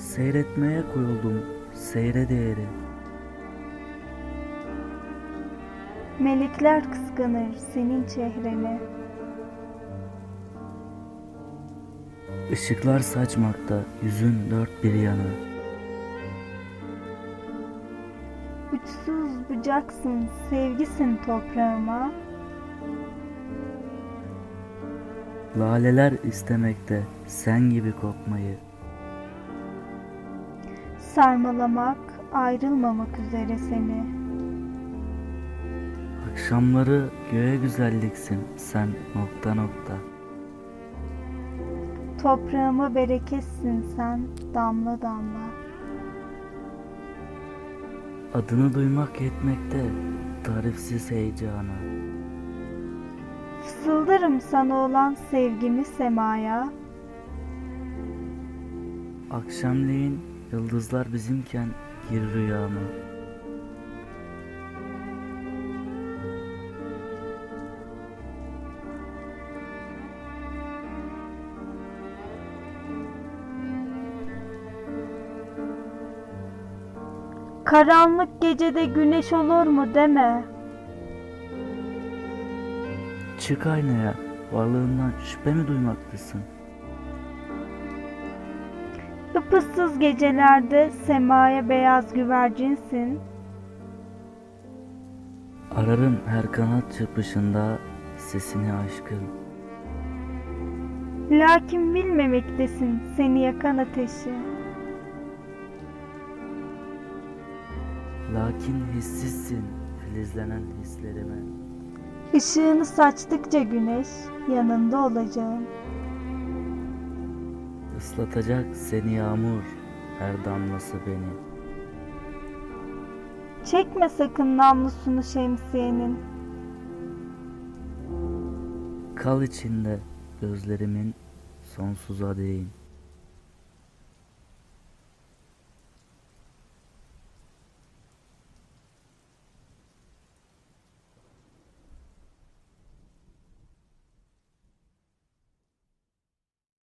Seyretmeye koyuldum seyre değeri. Melekler kıskanır senin çehreni. Işıklar saçmakta yüzün dört bir yanı. Uçsuz bucaksın, sevgisin toprağıma. Laleler istemekte sen gibi kokmayı. Sarmalamak, ayrılmamak üzere seni. Akşamları göğe güzelliksin sen nokta nokta. Toprağıma bereketsin sen, damla damla. Adını duymak yetmekte tarifsiz heyecana. Fısıldarım sana olan sevgimi semaya. Akşamleyin yıldızlar bizimken gir rüyama. Karanlık gecede güneş olur mu deme. Çık aynaya varlığından şüphe mi duymaktasın? Ipıssız gecelerde semaya beyaz güvercinsin. Ararım her kanat çırpışında sesini aşkın. Lakin bilmemektesin seni yakan ateşi. Lakin hissizsin filizlenen hislerime. Işığını saçtıkça güneş yanında olacağım. Islatacak seni yağmur her damlası beni. Çekme sakın namlusunu şemsiyenin. Kal içinde gözlerimin sonsuza değin.